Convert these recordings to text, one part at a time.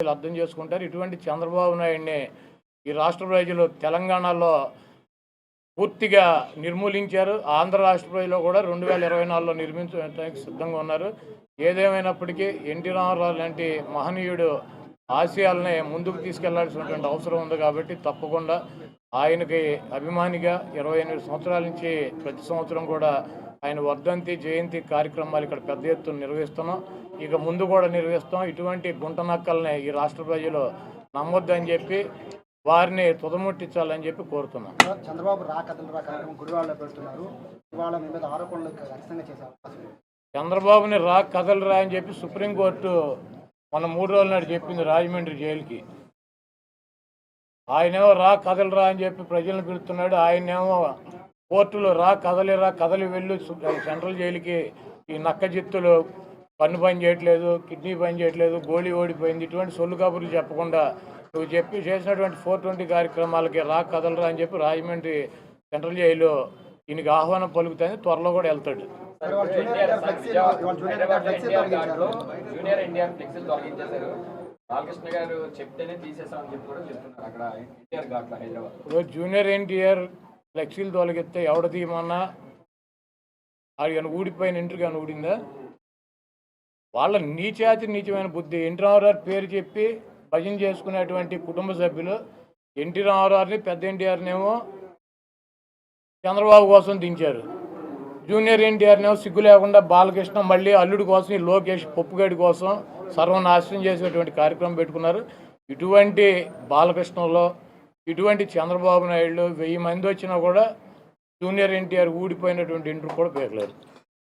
వీళ్ళు అర్థం చేసుకుంటారు. ఇటువంటి చంద్రబాబు నాయుడిని ఈ రాష్ట్ర ప్రజలు తెలంగాణలో పూర్తిగా నిర్మూలించారు. ఆంధ్ర రాష్ట్ర ప్రజలు కూడా రెండు వేల ఇరవై నాలుగులో నిర్మించడానికి సిద్ధంగా ఉన్నారు. ఏదేమైనప్పటికీ ఎన్టీ రామారావు లాంటి మహనీయుడు ఆశయాలని ముందుకు తీసుకెళ్ళాల్సినటువంటి అవసరం ఉంది కాబట్టి తప్పకుండా ఆయనకి అభిమానిగా ఇరవై ఎనిమిది సంవత్సరాల నుంచి ప్రతి సంవత్సరం కూడా ఆయన వర్ధంతి జయంతి కార్యక్రమాలు ఇక్కడ పెద్ద ఎత్తున నిర్వహిస్తున్నాం. ఇక ముందు కూడా నిర్వహిస్తాం. ఇటువంటి గుంట నక్కల్ని ఈ రాష్ట్ర ప్రజలు నమ్మొద్దని చెప్పి వారిని తుదముట్టించాలని చెప్పి కోరుతున్నాం. చంద్రబాబు రా కథలు రా కార్యక్రమం గుడివాడలో పెడుతున్నారు. మీద ఆరోపణలు ఖచ్చితంగా. చంద్రబాబుని రా కథలు రా అని చెప్పి సుప్రీంకోర్టు మన మూడు రోజుల నాడు చెప్పింది రాజమండ్రి జైలుకి. ఆయనేమో రా కథలు రా అని చెప్పి ప్రజలను పిలుస్తున్నాడు. ఆయనేమో కోర్టులో రా కదలి రా కదలి వెళ్ళు సెంట్రల్ జైలుకి ఈ నక్క జిత్తులు పన్ను పని చేయట్లేదు కిడ్నీ పని చేయట్లేదు గోళీ ఓడిపోయింది. ఇటువంటి సొల్లు కబుర్లు చెప్పకుండా నువ్వు చెప్పి చేసినటువంటి ఫోర్ ట్వంటీ కార్యక్రమాలకి రా కదలరా అని చెప్పి రాజమండ్రి సెంట్రల్ జైలు ఈయనకి ఆహ్వానం పలుకుతుంది. త్వరలో కూడా వెళ్తాడు. ఇప్పుడు జూనియర్ ఎన్టీఆర్ ఫ్లెక్సీలు తొలగిస్తే ఎవడ తీయమన్నా? అది కానీ ఊడిపోయిన ఇంటర్ కానీ ఊడిందా? వాళ్ళ నీచాతి నీచమైన బుద్ధి. ఎన్టీ రామారావు పేరు చెప్పి భజన చేసుకునేటువంటి కుటుంబ సభ్యులు. ఎన్టీ రామారావుని పెద్ద ఎన్టీఆర్నేమో చంద్రబాబు కోసం దించారు. జూనియర్ ఎన్టీఆర్నేమో సిగ్గు లేకుండా బాలకృష్ణ మళ్ళీ అల్లుడి కోసం ఈ లోకేష్ పప్పుగడి కోసం సర్వనాశనం చేసేటువంటి కార్యక్రమం పెట్టుకున్నారు. ఇటువంటి బాలకృష్ణలో ఇటువంటి చంద్రబాబు నాయుడు వెయ్యి మంది వచ్చినా కూడా జూనియర్ ఎన్టీఆర్ ఊడిపోయినటువంటి ఇంటర్ కూడా పేర్లేదు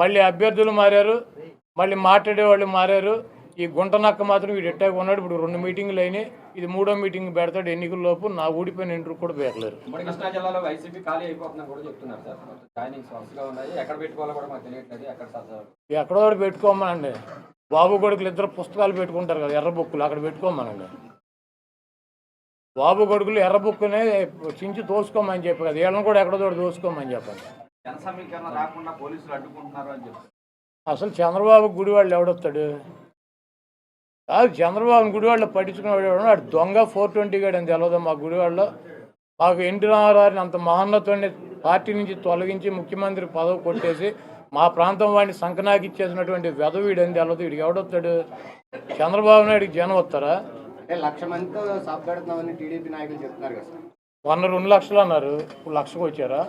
మళ్ళీ అభ్యర్థులు మారారు మళ్ళీ మాట్లాడే వాళ్ళు మారారు. ఈ గుంట నక్క మాత్రం వీడు ఎట్టాగా ఉన్నాడు ఇప్పుడు రెండు మీటింగులు అయినాయి. ఇది మూడో మీటింగ్ పెడతాడు ఎన్నికల లోపు. నా ఊడిపోయిన ఇంటర్ కూడా ఉమ్మడి కృష్ణా జిల్లాలో వైసీపీ ఖాళీ అయిపోతుందని కూడా చెప్తున్నారు సార్. జాయినింగ్స్ వరుసగా ఉన్నాయి. ఎక్కడ పెట్టుకోవాలో కూడా మాకు తెలియట్లేదు. ఎక్కడ సార్ ఎక్కడో ఒకటి పెట్టుకోమనండి. బాబు కొడుకులు ఇద్దరు పుస్తకాలు పెట్టుకుంటారు కదా ఎర్ర బుక్కులు. అక్కడ పెట్టుకోమనండి. బాబు కొడుకులు ఎర్ర బుక్కునే చించి తోసుకోమని చెప్పి కదా వీళ్ళని కూడా ఎక్కడో చోట తోసుకోమని చెప్పండి. జన సమీకరణ రాకుండా పోలీసులు అడ్డుకుంటున్నారు అని చెప్పి. అసలు చంద్రబాబు గుడివాళ్ళు ఎవడొస్తాడు కాదు చంద్రబాబు గుడివాళ్ళు పట్టించుకునేవాడు ఎవడు? వాడు దొంగ ఫోర్ ట్వంటీ గాడు అని తెలియదు మా గుడివాళ్ళలో. మాకు ఎన్టీ రామారావుని అంత మహోన్నతుడిని పార్టీ నుంచి తొలగించి ముఖ్యమంత్రి పదవి కొట్టేసి మా ప్రాంతం వాడిని సంకనాకి ఇచ్చేసినటువంటి వెధవీడు అని తెలియదు వీడికి ఎవడొస్తాడు చంద్రబాబు నాయుడికి జనం వస్తారా లక్ష మందితో టీడీపీ నాయకులు చెప్తున్నారు కదా రెండు లక్షలు అన్నారు. ఇప్పుడు లక్షకు వచ్చారా?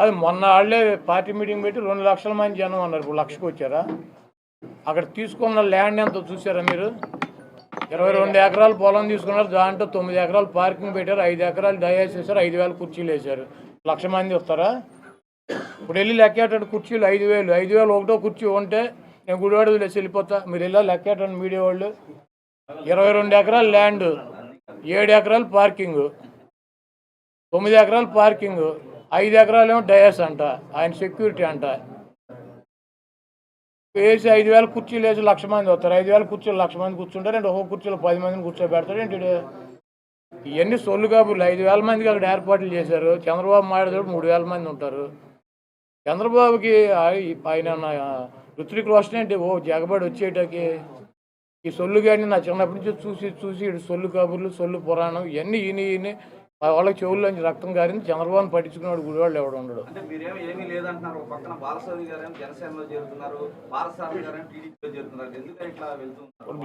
అది మొన్న వాళ్ళే పార్టీ మీటింగ్ పెట్టి రెండు లక్షల మంది జనం అన్నారు. ఇప్పుడు లక్షకు వచ్చారా? అక్కడ తీసుకున్న ల్యాండ్ ఎంత చూసారా మీరు? ఇరవై రెండు ఎకరాలు పొలం తీసుకున్నారు. దాంట్లో తొమ్మిది ఎకరాలు పార్కింగ్ పెట్టారు. ఐదు ఎకరాలు దయాసి వేశారు. ఐదు వేల కుర్చీలు వేశారు. లక్ష మంది వస్తారా? ఇప్పుడు వెళ్ళి లెక్కేటట్టు కుర్చీలు ఐదు వేలు. ఐదు వేలు ఒకటో కుర్చీ ఉంటే నేను గుడివాడ వదిలేసి వెళ్ళిపోతా. మీరు వెళ్ళా లెక్కేటండి మీడియా వాళ్ళు? ఇరవై రెండు ఎకరాలు ల్యాండ్ ఏడు ఎకరాలు పార్కింగ్ తొమ్మిది ఎకరాలు పార్కింగ్. ఐదు ఎకరాలు ఏమో డయాస్ అంట ఆయన సెక్యూరిటీ అంట. వేసి ఐదు వేల కుర్చీలు వేసి లక్ష మంది వస్తారు. ఐదు వేల కుర్చీలు లక్ష మంది కూర్చుంటారు అంటే ఒక్కొక్క కుర్చీలో పది మందిని కూర్చోబెడతాడు ఏంటి ఇవన్నీ సొల్లు కాబులు. ఐదు వేల మందికి అక్కడ ఏర్పాట్లు చేశారు. చంద్రబాబు మాట్లాడేటప్పుడు మూడు వేల మంది ఉంటారు. చంద్రబాబుకి ఆయన నా- ఋత్విక్ రోషన్ ఏంటి? ఓ జగబడి వచ్చేటకి ఈ సొల్లు కానీ నా చిన్నప్పటి నుంచి చూసి చూసి సొల్లు కబుర్లు సొల్లు పురాణం ఇవన్నీ ఈయన ఈయన మా వాళ్ళకి చెవుల్లోంచి రక్తం కారింది. చంద్రబాబుని పట్టించుకున్నాడు గుడివాళ్ళు ఎవడు ఉండడు.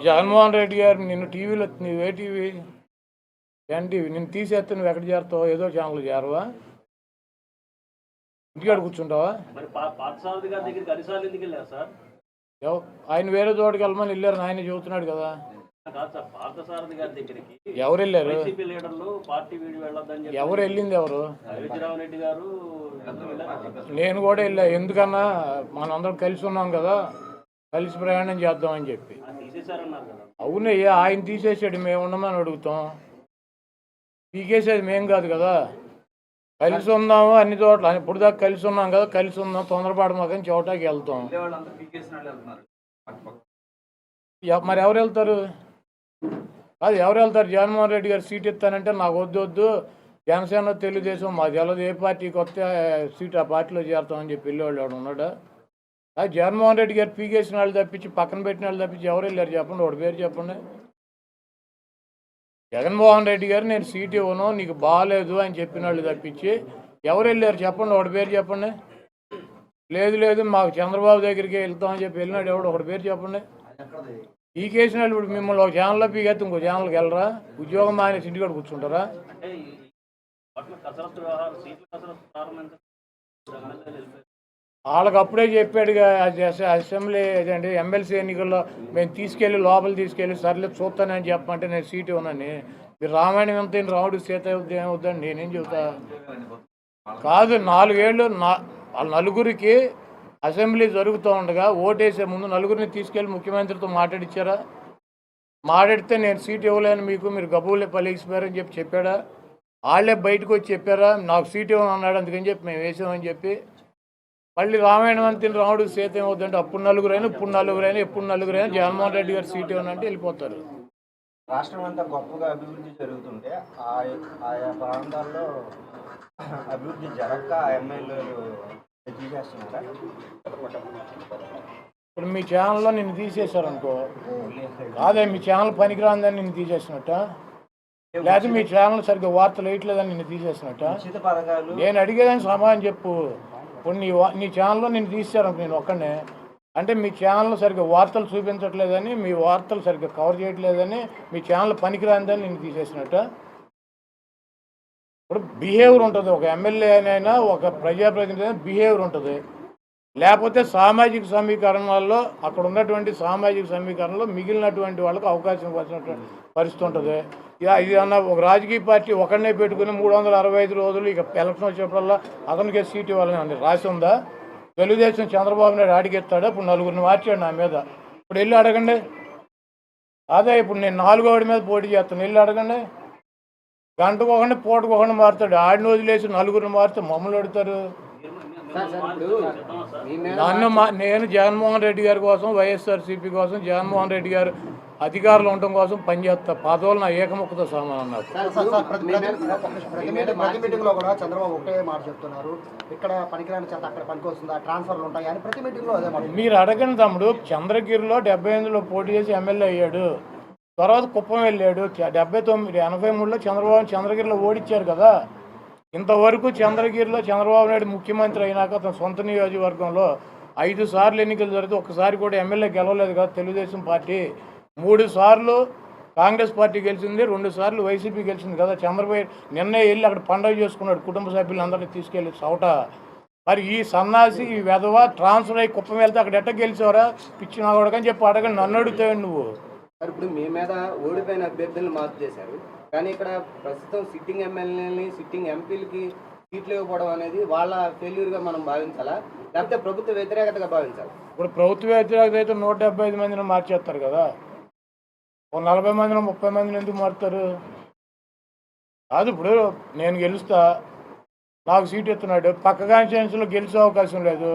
జగన్మోహన్ రెడ్డి గారు నిన్ను టీవీలో నువ్వు ఏ టీవీ? ఎన్టీవీ. నిన్ను తీసేస్తే నువ్వు ఎక్కడ చేరుతావు? ఏదో ఛానల్ చేరవా? ఇంటికాడ కూర్చుంటావా? ఆయన వేరే చోటుకి వెళ్ళమని వెళ్ళారు ఆయన చెబుతున్నాడు కదా. ఎవరు వెళ్ళారు? చెప్పి ఎవరు వెళ్ళింది ఎవరు. నేను కూడా వెళ్ళా. ఎందుకన్నా? మనందరం కలిసి ఉన్నాం కదా. కలిసి ప్రయాణం చేద్దామని చెప్పి. ఆ తీసేశారన్నారు కదా. అవునయ్యా ఆయన తీసేసాడు మేము ఉండమని అడుగుతాం. పీకేసేది మేం కాదు కదా. కలిసి ఉందాము అన్ని చోట్ల. ఇప్పుడు దాకా కలిసి ఉన్నాం కదా. కలిసి ఉందాం తొందరపాటు మాకని చోటాకి వెళ్తాం. మరి ఎవరు వెళ్తారు? అది ఎవరు వెళ్తారు? జగన్మోహన్ రెడ్డి గారు సీట్ ఇస్తానంటే నాకు వద్దు వద్దు. జనసేన తెలుగుదేశం మాకు తెలదు ఏ పార్టీకి వస్తే సీట్ ఆ పార్టీలో చేరుతామని చెప్పి వెళ్ళేవాళ్ళు ఎవడు ఉన్నాడు? అది జగన్మోహన్ రెడ్డి గారు పీకేసిన వాళ్ళు తప్పించి పక్కన పెట్టిన వాళ్ళు తప్పించి ఎవరు వెళ్ళారు చెప్పండి? ఒకటి పేరు చెప్పండి. జగన్మోహన్ రెడ్డి గారు నేను సీట్ ఇవ్వను నీకు బాగాలేదు అని చెప్పిన వాళ్ళు తప్పించి ఎవరు వెళ్ళారు చెప్పండి? ఒకటి పేరు చెప్పండి. లేదు లేదు మాకు చంద్రబాబు దగ్గరికి వెళ్తామని చెప్పి వెళ్ళినాడు ఎవడు? ఒకటి పేరు చెప్పండి. ఈ వాళ్ళు ఇప్పుడు మిమ్మల్ని ఒక ఛానల్లో పీకేస్తే ఇంకో ఛానల్కి వెళ్ళరా? ఉద్యోగం మానేసి ఇంటికాడ కూర్చుంటారా. వాళ్ళకి అప్పుడే చెప్పాడుగా అసెంబ్లీ అదేంటి ఎమ్మెల్సీ ఎన్నికల్లో మేము తీసుకెళ్ళి లోపల తీసుకెళ్ళి సర్లే చూస్తానని చెప్పమంటే నేను సీట్ ఇవ్వనని. మీరు రామాయణం ఎంత రాముడు సీత ఏమవుద్దని నేనేం చెబుతా? కాదు నాలుగేళ్ళు నా వాళ్ళ నలుగురికి అసెంబ్లీ జరుగుతూ ఉండగా ఓటేసే ముందు నలుగురిని తీసుకెళ్ళి ముఖ్యమంత్రితో మాట్లాడిచ్చారా? మాట్లాడితే నేను సీట్ ఇవ్వలేను మీకు మీరు గబువులే పలిగిసిపోయారని చెప్పి చెప్పాడా? వాళ్ళే బయటకు వచ్చి చెప్పారా? నాకు సీట్ ఇవ్వను అన్నాడు అందుకని చెప్పి మేము వేసామని చెప్పి. మళ్ళీ రామాయణం అంతిన రాముడు సీత ఏమవుతుందంటే అప్పుడు నలుగురైనా ఇప్పుడు నలుగురైనా ఎప్పుడు నలుగురైనా జగన్మోహన్ రెడ్డి గారు సీట్ ఇవ్వనంటే వెళ్ళిపోతారు. రాష్ట్రం అంతా గొప్పగా అభివృద్ధి జరుగుతుంటే ఆయా ప్రాంతాల్లో అభివృద్ధి జరగక ఎమ్మెల్యేలు ఇప్పుడు మీ ఛానల్లో నిన్ను తీసేశారు అనుకో కాదే మీ ఛానల్ పనికిరాందని నిన్ను తీసేసినట్ట? లేదా మీ ఛానల్ సరిగ్గా వార్తలు వేయట్లేదని నిన్ను తీసేసినట్ట? నేను అడిగేదానికి సమాధానం చెప్పు. ఇప్పుడు నీ నీ ఛానల్లో నేను తీసాను నేను ఒక్కనే అంటే మీ ఛానల్ సరిగ్గా వార్తలు చూపించట్లేదని మీ వార్తలు సరిగ్గా కవర్ చేయట్లేదని మీ ఛానల్ పనికిరాందని నేను తీసేసినట్ట? ఇప్పుడు బిహేవియర్ ఉంటుంది. ఒక ఎమ్మెల్యే అయినా ఒక ప్రజాప్రతినిధి అయినా బిహేవియర్ ఉంటుంది. లేకపోతే సామాజిక సమీకరణాల్లో అక్కడ ఉన్నటువంటి సామాజిక సమీకరణలో మిగిలినటువంటి వాళ్ళకి అవకాశం ఇవ్వాల్సినటువంటి పరిస్థితి ఉంటుంది. ఇక ఇది అన్న ఒక రాజకీయ పార్టీ ఒకరినే పెట్టుకుని మూడు వందల అరవై ఐదు రోజులు ఇక ఎలక్షన్ వచ్చినప్పుడల్లా అతనికే సీట్ ఇవ్వాలని అని రాసి ఉందా? తెలుగుదేశం చంద్రబాబు నాయుడు ఆడికెత్తాడు ఇప్పుడు నలుగురిని మార్చాడు నా మీద. ఇప్పుడు వెళ్ళి అడగండి. అదే ఇప్పుడు నేను నాలుగోడి మీద పోటీ చేస్తాను. వెళ్ళి అడగండి. గంటకు ఒకటి పూటకు ఒకటి మారుతాడు. ఆడిని వదిలేసి నలుగురిని మారితే మమ్మల్ని అడుగుతారు. నన్ను మా నేను జగన్మోహన్ రెడ్డి గారి కోసం వైఎస్ఆర్సీపీ కోసం జగన్మోహన్ రెడ్డి గారు అధికారులు ఉండటం కోసం పనిచేస్తా పదవులు నా ఏకముఖతో సమానం నాకు. ప్రతి మీటింగ్లో కూడా చంద్రబాబు ఒకటే మాట చెప్తున్నారు. ఇక్కడ పనికిరాని చేత అక్కడ పనికి వస్తుందా? ట్రాన్స్ఫర్లు ఉంటాయి? అని ప్రతి మీటింగ్లో అదే మాట మీరు అడగండి తమ్ముడు. చంద్రగిరిలో డెబ్బై ఎనిమిదిలో పోటీ చేసి ఎమ్మెల్యే అయ్యాడు. తర్వాత కుప్పం వెళ్ళాడు. డెబ్బై తొమ్మిది ఎనభై మూడులో చంద్రబాబు చంద్రగిరిలో ఓడిచ్చారు కదా. ఇంతవరకు చంద్రగిరిలో చంద్రబాబు నాయుడు ముఖ్యమంత్రి అయినాక తన సొంత నియోజకవర్గంలో ఐదు సార్లు ఎన్నికలు జరిగితే ఒకసారి కూడా ఎమ్మెల్యే గెలవలేదు కదా తెలుగుదేశం పార్టీ. మూడు సార్లు కాంగ్రెస్ పార్టీ గెలిచింది రెండు సార్లు వైసీపీ గెలిచింది కదా. చంద్రబాబు నిన్నే వెళ్ళి అక్కడ పండుగ చేసుకున్నాడు కుటుంబ సభ్యులందరినీ తీసుకెళ్ళి సౌట మరి ఈ సన్నాసి ఈ వెధవ ట్రాన్స్ఫర్ అయ్యి కుప్పం వెళ్తే అక్కడ ఎట్ట గెలిచావరా? పిచ్చి నా చెప్పి అడగండి నన్ను అడుగుతావు నువ్వు? ఇప్పుడు మీ మీద ఓడిపోయిన అభ్యర్థులను మార్పు చేశారు. కానీ ఇక్కడ ప్రస్తుతం సిట్టింగ్ ఎమ్మెల్యేలని సిట్టింగ్ ఎంపీలకి సీట్లు ఇవ్వకపోవడం అనేది వాళ్ళ ఫెయిల్యూర్గా మనం భావించాలా? లేకపోతే ప్రభుత్వ వ్యతిరేకతగా భావించాలి? ఇప్పుడు ప్రభుత్వ వ్యతిరేకత అయితే నూట డెబ్బై ఐదు మందిని మార్చేస్తారు కదా. ఒక నలభై మందిని ముప్పై మందిని ఎందుకు మారుతారు? కాదు ఇప్పుడు నేను గెలుస్తా. నాకు సీట్ ఎత్తున్నాడు పక్క కాన్స్టిట్యున్సీలో గెలిచే అవకాశం లేదు.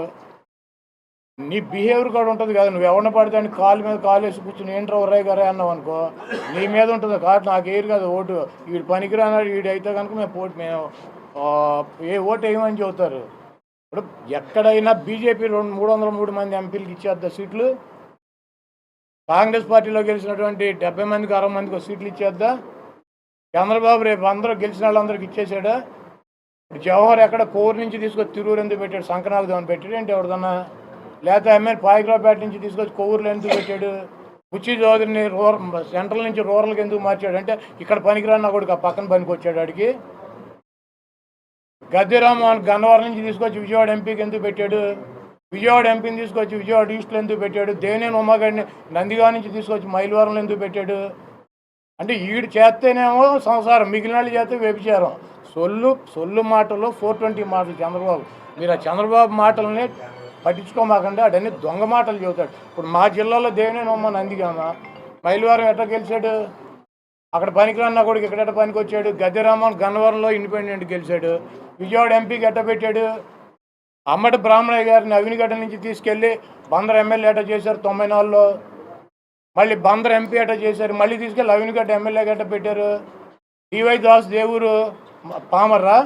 నీ బిహేవియర్ కూడా ఉంటుంది కదా. నువ్వు ఎవరిని పడితే అని కాలు మీద కాలు వేసి కూర్చుని ఏంట్రా ఉర్రాయి గారే అన్నావు అనుకో నీ మీద ఉంటుంది. కాబట్టి నాకు ఏరు కదా ఓటు. వీడు పనికిరానాడు వీడు అయితే కనుక మేము పోటీ మేము ఏ ఓటు వేయమని చెబుతారు. ఇప్పుడు ఎక్కడైనా బీజేపీ రెండు మూడు వందల మూడు మంది ఎంపీలకు ఇచ్చేద్దా సీట్లు? కాంగ్రెస్ పార్టీలో గెలిచినటువంటి డెబ్బై మందికి అరవై మందికి సీట్లు ఇచ్చేద్దా? చంద్రబాబు రేపు అందరూ గెలిచిన వాళ్ళందరికి ఇచ్చేసాడా? ఇప్పుడు జవహర్ ఎక్కడ కోరు నుంచి తీసుకొని తిరూరు ఎందుకు పెట్టాడు? సంకనాగదేవని పెట్టాడు ఏంటి ఎవరిదన్నా? లేకపోతే ఎమ్మెల్యే పాయిగ్రాపేట నుంచి తీసుకొచ్చి కొవ్వూరులో ఎందుకు పెట్టాడు? బుచ్చి చౌదరిని రూరల్ సెంట్రల్ నుంచి రూరల్కి ఎందుకు మార్చాడు? అంటే ఇక్కడ పనికిరాన్న కొడుకు ఆ పక్కన పనికి వచ్చాడు ఆడికి. గద్దెరామ్మోహన్ గన్నవరం నుంచి తీసుకొచ్చి విజయవాడ ఎంపీకి ఎందుకు పెట్టాడు? విజయవాడ ఎంపీని తీసుకొచ్చి విజయవాడ ఈస్ట్లో ఎందుకు పెట్టాడు? దేవినేని ఉమ్మగాడిని నందిగా నుంచి తీసుకొచ్చి మైలవరంలో ఎందుకు పెట్టాడు? అంటే ఈడు చేస్తేనేమో సంసారం మిగిలిన వాళ్ళు చేస్తే వ్యభిచారం. సొల్లు సొల్లు మాటలు ఫోర్ ట్వంటీ మాటలు చంద్రబాబు. మీరు ఆ చంద్రబాబు మాటలని పట్టించుకోమాకండి అడన్నీ దొంగ మాటలు చెబుతాడు. ఇప్పుడు మా జిల్లాలో దేవునే ఉమ్మ నందిగామ మైలవరం ఎట్లా గెలిచాడు? అక్కడ పనికిరాన్న కూడా ఇక్కడ పనికి వచ్చాడు గద్దెరామన్ గన్నవరంలో ఇండిపెండెంట్ గెలిచాడు. విజయవాడ ఎంపీకి ఎట్ట పెట్టాడు? అమ్మటి బ్రాహ్మణయ్య గారిని అవినిగడ్డ నుంచి తీసుకెళ్ళి బందర్ ఎమ్మెల్యే ఎట చేశారు? తొంభై నాలుగులో మళ్ళీ బందర్ ఎంపీ ఎట చేశారు? మళ్ళీ తీసుకెళ్ళి అవినిగడ్డ ఎమ్మెల్యే గట్ట పెట్టారు? డివై దాస్ దేవురు పామర్రా?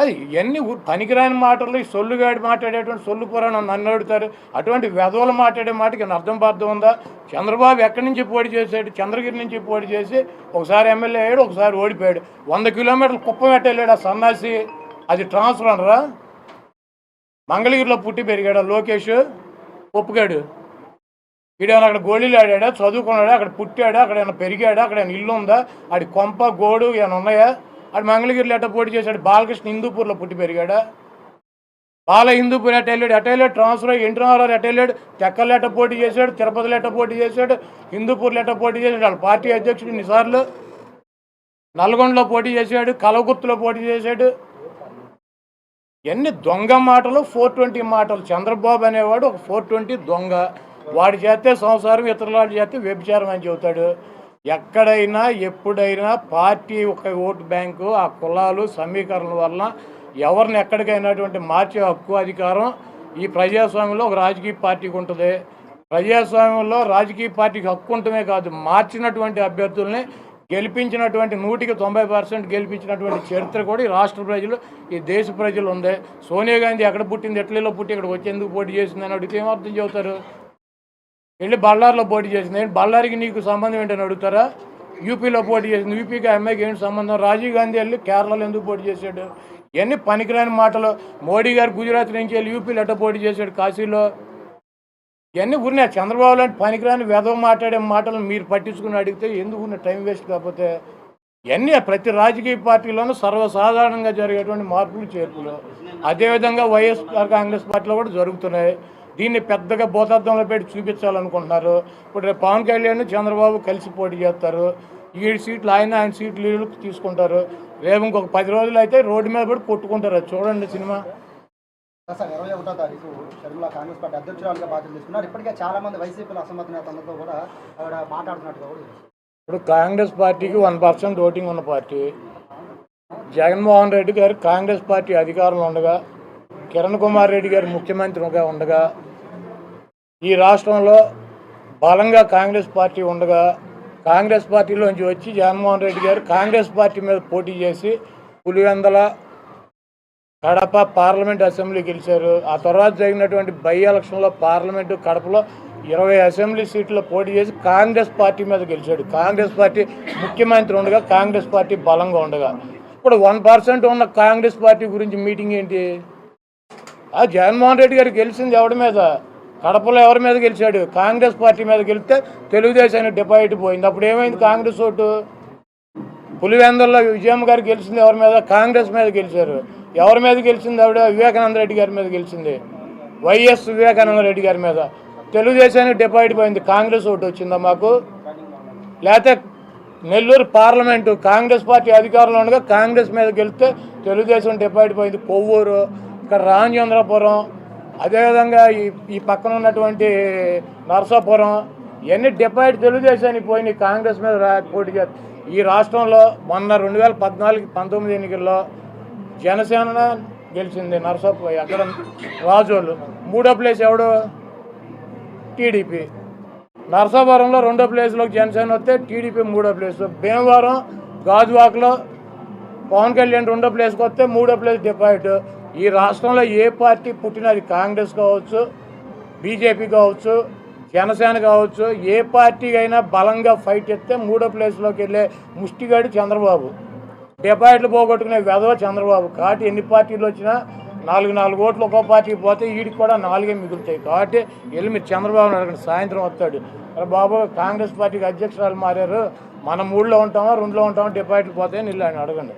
అది ఇవన్నీ పనికిరాని మాటలు ఈ సొల్లుగాడి మాట్లాడేటువంటి సొల్లు పురాణం నన్ను అడుగుతారు. అటువంటి వెధవలు మాట్లాడే మాటకి అర్థం పార్థం ఉందా? చంద్రబాబు ఎక్కడి నుంచి పోటీ చేశాడు? చంద్రగిరి నుంచి పోటీ చేసి ఒకసారి ఎమ్మెల్యే అయ్యాడు ఒకసారి ఓడిపోయాడు. వంద కిలోమీటర్లు కుప్పం వెళ్ళాడు ఆ సన్నాసి? అది ట్రాన్స్ఫర్ అనరా? మంగళగిరిలో పుట్టి పెరిగాడా లోకేష్. ఒప్పుగాడు వీడేమైనా అక్కడ గోళీలు ఆడాడా? చదువుకున్నాడా? అక్కడ పుట్టాడా? అక్కడ ఏమైనా పెరిగాడా? అక్కడ ఏమైనా ఇల్లు ఉందా? ఆడి కొంప గోడు ఏమైనా ఉన్నాయా? వాడు మంగళగిరిలో ఎట్ట పోటీ చేశాడు. బాలకృష్ణ హిందూపూర్లో పుట్టి పెరిగాడా? బాల హిందూపూర్ ఎట్ట వెళ్ళాడు? ఎట్ట వెళ్ళాడు? ట్రాన్స్ఫర్ అయ్యి ఎన్టీ ఎట్ట వెళ్ళాడు? తెక్కలు ఎట్ట పోటీ చేశాడు? తిరుపతిలో ఎట్ట పోటీ చేశాడు? హిందూపూర్లో ఎట్ట పోటీ చేశాడు? వాళ్ళ పార్టీ అధ్యక్షుడు ఇన్నిసార్లు? నల్గొండలో పోటీ చేశాడు. కలగుర్తులో పోటీ చేశాడు. ఎన్ని దొంగ మాటలు? ఫోర్ ట్వంటీ మాటలు. చంద్రబాబు అనేవాడు ఒక ఫోర్ ట్వంటీ దొంగ. వాడు చేస్తే సంసారం ఇతరుల వాడి చేస్తే వ్యభిచారం అని చెబుతాడు. ఎక్కడైనా ఎప్పుడైనా పార్టీ ఒక ఓటు బ్యాంకు ఆ కులాలు సమీకరణల వలన ఎవరిని ఎక్కడికైనాటువంటి మార్చే హక్కు అధికారం ఈ ప్రజాస్వామ్యంలో ఒక రాజకీయ పార్టీకి ఉంటుంది. ప్రజాస్వామ్యంలో రాజకీయ పార్టీకి హక్కు ఉండటమే కాదు మార్చినటువంటి అభ్యర్థుల్ని గెలిపించినటువంటి నూటికి తొంభై పర్సెంట్ గెలిపించినటువంటి చరిత్ర కూడా ఈ రాష్ట్ర ప్రజలు ఈ దేశ ప్రజలు ఉంది. సోనియా గాంధీ ఎక్కడ పుట్టింది ఎట్లీలో పుట్టి ఇక్కడికి వచ్చేందుకు పోటీ చేసిందని అడిగితే ఏమర్థం చెబుతారు? వెళ్ళి బళ్ళారిలో పోటీ చేసింది? ఏంటి బళ్ళారికి నీకు సంబంధం ఏంటని అడుగుతారా? యూపీలో పోటీ చేసింది. యూపీకి అమ్మాయికి ఏంటి సంబంధం? రాజీవ్ గాంధీ వెళ్ళి కేరళలో ఎందుకు పోటీ చేశాడు? ఇవన్నీ పనికిరాని మాటలు. మోడీ గారు గుజరాత్ నుంచి వెళ్ళి యూపీలో ఎట్ట పోటీ చేశాడు? కాశీలో? ఇవన్నీ ఉన్నాయి చంద్రబాబు లాంటి పనికిరాని వెధవ మాట్లాడే మాటలు మీరు పట్టించుకుని అడిగితే ఎందుకు ఉన్న టైం వేస్ట్ కాకపోతే? ఇవన్నీ ప్రతి రాజకీయ పార్టీలోనూ సర్వసాధారణంగా జరిగేటువంటి మార్పులు చేర్పులు. అదేవిధంగా వైఎస్ఆర్ కాంగ్రెస్ పార్టీలో కూడా జరుగుతున్నాయి. దీన్ని పెద్దగా భూతార్థంలో పెట్టి చూపించాలనుకుంటున్నారు. ఇప్పుడు రేపు పవన్ కళ్యాణ్ చంద్రబాబు కలిసి పోటీ చేస్తారు. ఏడు సీట్లు ఆయన ఆయన సీట్లు తీసుకుంటారు. రేపు ఇంకొక పది రోజులు అయితే రోడ్డు మీద పడి కొట్టుకుంటారు. చూడండి సినిమా. సార్ ఇరవై ఒకటో తారీఖు షర్మిల కాంగ్రెస్ పార్టీ అధ్యక్షురాలుగా బాధ్యత తీసుకున్నారు. ఇప్పటికే చాలా మంది వైసీపీలో అసమ్మతి నేతలతో కూడా ఆవిడ మాట్లాడుతున్నట్టుగా కూడా తెలుసు. ఇప్పుడు కాంగ్రెస్ పార్టీకి వన్ పర్సెంట్ ఓటింగ్ ఉన్న పార్టీ. జగన్మోహన్ రెడ్డి గారు కాంగ్రెస్ పార్టీ అధికారంలో ఉండగా కిరణ్ కుమార్ రెడ్డి గారు ముఖ్యమంత్రిగా ఉండగా ఈ రాష్ట్రంలో బలంగా కాంగ్రెస్ పార్టీ ఉండగా కాంగ్రెస్ పార్టీలోంచి వచ్చి జగన్మోహన్ రెడ్డి గారు కాంగ్రెస్ పార్టీ మీద పోటీ చేసి పులివెందల కడప పార్లమెంట్ అసెంబ్లీ గెలిచారు. ఆ తర్వాత జరిగినటువంటి బై ఎలక్షన్లో పార్లమెంటు కడపలో ఇరవై అసెంబ్లీ సీట్లో పోటీ చేసి కాంగ్రెస్ పార్టీ మీద గెలిచాడు. కాంగ్రెస్ పార్టీ ముఖ్యమంత్రి ఉండగా కాంగ్రెస్ పార్టీ బలంగా ఉండగా. ఇప్పుడు వన్ పర్సెంట్ ఉన్న కాంగ్రెస్ పార్టీ గురించి మీటింగ్ ఏంటి? ఆ జగన్మోహన్ రెడ్డి గారు గెలిచింది ఎవరి మీద? కడపలో ఎవరి మీద గెలిచాడు? కాంగ్రెస్ పార్టీ మీద గెలిస్తే తెలుగుదేశానికి డిపాజిట్ పోయింది. అప్పుడు ఏమైంది కాంగ్రెస్ ఓటు? పులివెందుల్లో విజయమ్మ గారు గెలిచింది ఎవరి మీద? కాంగ్రెస్ మీద గెలిచారు. ఎవరి మీద గెలిచింది ఆవిడ? వివేకానంద రెడ్డి గారి మీద గెలిచింది. వైఎస్ వివేకానంద రెడ్డి గారి మీద. తెలుగుదేశానికి డిపాజిట్ పోయింది. కాంగ్రెస్ ఓటు వచ్చిందా మాకు? లేకపోతే నెల్లూరు పార్లమెంటు కాంగ్రెస్ పార్టీ అధికారంలో ఉండగా కాంగ్రెస్ మీద గెలిస్తే తెలుగుదేశం డిపాజిట్ పోయింది. కొవ్వూరు. ఇక్కడ రామచంద్రపురం అదేవిధంగా ఈ ఈ పక్కన ఉన్నటువంటి నరసాపురం ఇవన్నీ డిపాయిట్ తెలుగుదేశానికి పోయినాయి కాంగ్రెస్ మీద రా- పోటీ చేస్తారు ఈ రాష్ట్రంలో మొన్న రెండు వేల పద్నాలుగు పంతొమ్మిది ఎన్నికల్లో జనసేన గెలిచింది నరసాపు అక్కడ రాజోళ్ళు మూడో ప్లేస్ ఎవడు? టీడీపీ. నరసాపురంలో రెండో ప్లేస్లోకి జనసేన వస్తే టీడీపీ మూడో ప్లేస్ భీమవరం గాజువాకలో పవన్ కళ్యాణ్ రెండో ప్లేస్కి వస్తే మూడో ప్లేస్ డిపాయిట్ ఈ రాష్ట్రంలో ఏ పార్టీ పుట్టినది కాంగ్రెస్ కావచ్చు బీజేపీ కావచ్చు జనసేన కావచ్చు ఏ పార్టీ అయినా బలంగా ఫైట్ ఇస్తే మూడో ప్లేస్లోకి వెళ్ళే ముష్టిగాడు చంద్రబాబు. డిపాజిట్లు పోగొట్టుకునే వెధవ చంద్రబాబు. కాబట్టి ఎన్ని పార్టీలు వచ్చినా నాలుగు నాలుగు ఓట్లు ఒక్కో పార్టీకి పోతే వీడికి కూడా నాలుగే మిగులుతాయి. కాబట్టి వెళ్ళి మీరు చంద్రబాబు అడగండి. సాయంత్రం వస్తాడు. బాబు కాంగ్రెస్ పార్టీకి అధ్యక్షురాలు మారారు. మనం మూడులో ఉంటామా రెండులో ఉంటామా డిపాజిట్లు పోతాయని వెళ్ళి ఆయన అడగండి.